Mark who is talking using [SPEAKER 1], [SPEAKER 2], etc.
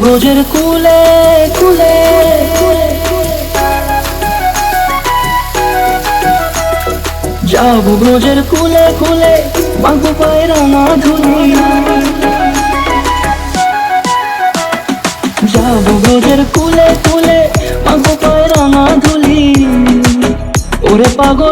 [SPEAKER 1] ব্রজের কুলে কুলে। যাব ব্রজের কুলে কুলে মাগো পায়ের ধুলি যাব ব্রজের কুলে কুলে মাগো পায়ের ধুলি ওরে পাগল